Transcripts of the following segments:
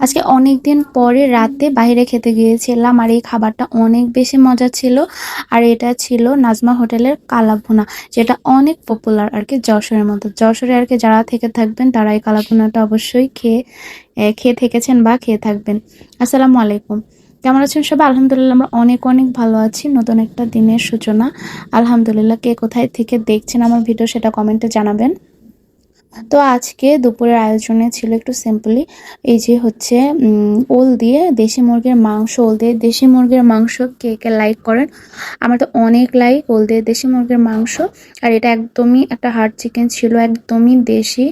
আজকে অনেক দিন পরে রাতে বাইরে খেতে গিয়েছিলাম আর এই খাবারটা অনেক বেশি মজা ছিল। আর এটা ছিল নাজমা হোটেলের কালাভুনা, যেটা অনেক পপুলার আর কি যশোরের মতো। যশোরে আর কি যারা থেকে থাকবেন, তারা এই কালাভুনাটা অবশ্যই খেয়ে খেয়ে থেকেছেন বা খেয়ে থাকবেন। আসসালামু আলাইকুম। কেমন আছেন সবাই? আলহামদুলিল্লাহ আমরা অনেক অনেক ভালো আছি। নতুন একটা দিনের সূচনা। আলহামদুলিল্লাহ কে কোথায় থেকে দেখছেন আমার ভিডিও সেটা কমেন্টে জানাবেন। তো আজকে দুপুরের আয়োজনে ছিল একটু সিম্পলি এই যে হচ্ছে ওল দিয়ে দেশি মুরগির মাংস, ওল দিয়ে দেশি মুরগির মাংস কে কে লাইক করেন? আমার তো অনেক লাইক ওল দিয়ে দেশি মুরগির মাংস, আর এটা একদমই একটা হার্ড চিকেন ছিল, একদমই দেশি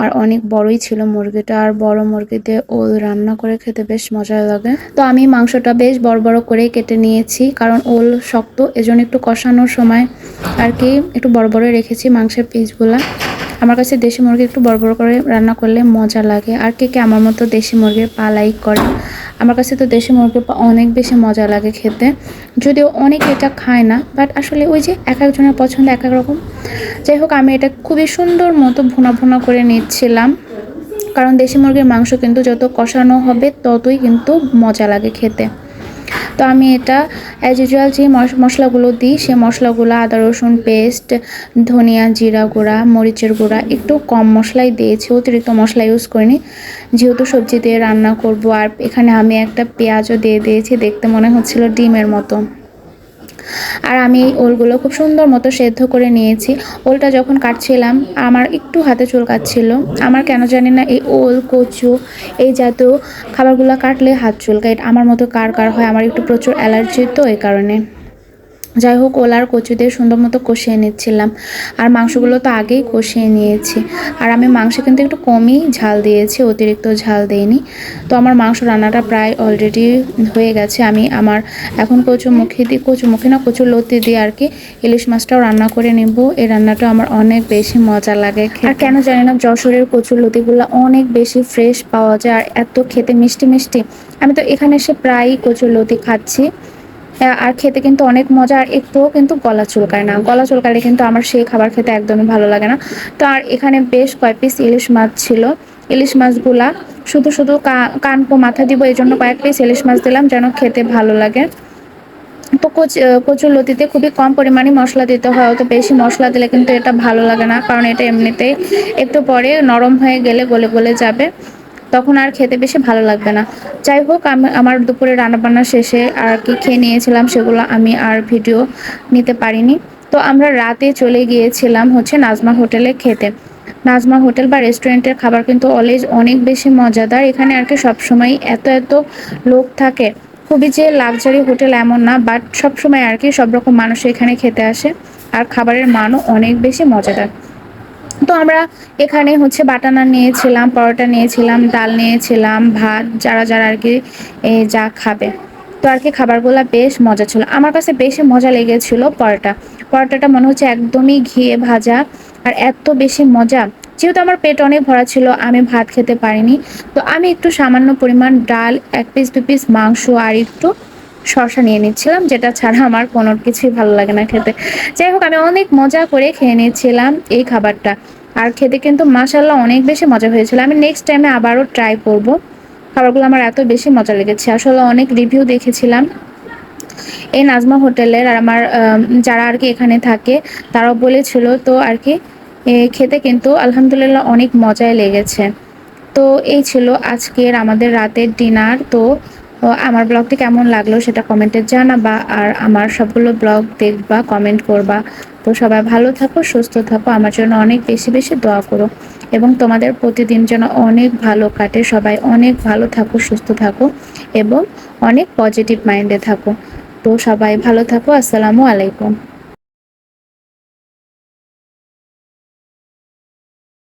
আর অনেক বড়ই ছিল মুরগিটা, আর বড় মুরগি দিয়ে ওল রান্না করে খেতে বেশ মজা লাগে। তো আমি মাংসটা বেশ বড় বড় করে কেটে নিয়েছি, কারণ ওল শক্ত, এজন্য একটু কষানোর সময় আর কি একটু বড় বড় রেখেছি মাংসের পিসগুলা আমার কাছে দেশি মুরগি একটু বড় বড় করে রান্না করলে মজা লাগে। আর কে কে আমার মতো দেশি মুরগির পালাই করে, আমার কাছে তো দেশি মুরগির পা অনেক বেশি মজা লাগে খেতে। যদিও অনেকে এটা খায় না বাট আসলে ওই যে এক একজনের পছন্দ এক এক রকম। যাই হোক, আমি এটা খুবই সুন্দর মতো ভুনা ভুনা করে নিচ্ছিলাম। কারণ দেশি মুরগির মাংস কিন্তু যত কষানো হবে, ততই কিন্তু মজা লাগে খেতে। তো আমি এটা অ্যাজ ইউজুয়াল যে মশ- মশলাগুলো দিই, সে মশলাগুলো আদা, রসুন পেস্ট ধনিয়া, জিরা গুঁড়া, মরিচের গুঁড়া, একটু কম মশলাই দিয়েছি, অতিরিক্ত মশলা ইউজ করিনি। যেহেতু সবজি দিয়ে রান্না করব, আর এখানে আমি একটা পেঁয়াজও দিয়ে দিয়েছি, দেখতে মনে হচ্ছিল ডিমের মতো। আর আমি এই ওলগুলো খুব সুন্দর মতো সেদ্ধ করে নিয়েছি। ওলটা যখন কাটছিলাম, আমার একটু হাতে চুল কাটছিল। আমার কেন জানি না এই ওল, কচু, এই জাতীয় খাবারগুলো কাটলে হাত চুল কাট আমার মতো কার কার হয়, আমার একটু প্রচুর অ্যালার্জি তো এই কারণে। যাই হোক ওল আর কচু দিয়ে সুন্দর মতো কষিয়ে নিচ্ছিলাম। আর মাংসগুলো তো আগেই কষিয়ে নিয়েছি। আর আমি মাংস কিন্তু একটু কমই ঝাল দিয়েছি, অতিরিক্ত ঝাল দিইনি। তো আমার মাংস রান্নাটা প্রায় অলরেডি হয়ে গেছে। আমি আমার এখন কচু মুখে দিয়ে কচু মুখে না, কচু লতি দিয়ে আর কি ইলিশ মাছটাও রান্না করে নেব। এই রান্নাটা আমার অনেক বেশি মজা লাগে আর কেন জানি না, যশোরের কচুর লতিগুলো অনেক বেশি ফ্রেশ পাওয়া যায়। আর এত খেতে মিষ্টি মিষ্টি। আমি তো এখানে এসে প্রায়ই কচুর লতি খাচ্ছি। আর খেতে কিন্তু অনেক মজা, আর একটুও কিন্তু গলা চুলকায় না। গলা চুলকালে কিন্তু আমার সেই খাবার খেতে একদমই ভালো লাগে না। তো আর এখানে বেশ কয়েক পিস ইলিশ মাছ ছিল। ইলিশ মাছগুলা শুধু শুধু কা- কানকো মাথা দিব, এই জন্য কয়েক পিস ইলিশ মাছ দিলাম যেন খেতে ভালো লাগে। তো কচ কচুর লতিতে খুবই কম পরিমাণে মশলা দিতে হয়, অত বেশি মশলা দিলে কিন্তু এটা ভালো লাগে না, কারণ এটা এমনিতেই একটু পরে নরম হয়ে গেলে গলে গলে যাবে। তখন আর খেতে বেশি ভালো লাগবে না। যাই হোক, আমি, আমার দুপুরে রান্নাবান্না শেষে আর কি খেয়ে নিয়েছিলাম সেগুলো আমি আর ভিডিও নিতে পারিনি। তো আমরা রাতে চলে গিয়েছিলাম হচ্ছে নাজমা হোটেলে খেতে। নাজমা হোটেল বা রেস্টুরেন্টের খাবার কিন্তু অলওয়েজ অনেক বেশি মজাদার। এখানে আর কি সবসময় এত এত লোক থাকে। খুবই যে লাক্সারি হোটেল এমন না বাট সবসময় আর কি সব রকম মানুষ এখানে খেতে আসে। আর খাবারের মানও অনেক বেশি মজাদার। তো আমরা এখানে হচ্ছে বাটানা নিয়েছিলাম, পরোটা নিয়েছিলাম, ডাল নিয়েছিলাম, ভাত, যারা যারা আর কি যা খাবে। তো আর কি খাবারগুলো বেশ মজা ছিল। আমার কাছে বেশি মজা লেগেছিল পরোটা। পরোটাটা মনে হচ্ছে একদমই ঘিয়ে ভাজা আর এত বেশি মজা। যেহেতু আমার পেট অনেক ভরা ছিল, আমি ভাত খেতে পারিনি। তো আমি একটু সামান্য পরিমাণ ডাল, এক পিস দু পিস মাংস আর একটু শসা নিয়ে নিচ্ছিলাম, যেটা ছাড়া আমার কোনো কিছুই ভালো লাগে না খেতে। যাই হোক, আমি অনেক মজা করে খেয়ে নিয়েছিলাম এই খাবারটা। আর খেতে কিন্তু মাসাল্লাহ অনেক বেশি মজা হয়েছিল। আমি নেক্সট টাইমে আবারও ট্রাই করব। খাবারগুলো আমার এত বেশি মজা লেগেছে। আসলে অনেক রিভিউ দেখেছিলাম। এই নাজমা হোটেলের আর আমার যারা আর কি এখানে থাকে, তারাও বলেছিল তো আর কি খেতে কিন্তু আলহামদুলিল্লাহ অনেক মজাই লেগেছে। তো এই ছিল আজকের আমাদের রাতের ডিনার তো আমার ব্লগটি কেমন লাগল সেটা কমেন্টে জানাবা, আর আমার সবগুলো ব্লগ দেখবা কমেন্ট করবা। তো সবাই ভালো থাকো, সুস্থ থাকো, আমার জন্য অনেক বেশি বেশি দোয়া করো। এবং তোমাদের প্রতিদিন যেন অনেক ভালো কাটে, সবাই অনেক ভালো থাকো, সুস্থ থাকো, এবং অনেক পজিটিভ মাইন্ডে থাকো। তো সবাই ভালো থাকো, আসসালামু আলাইকুম।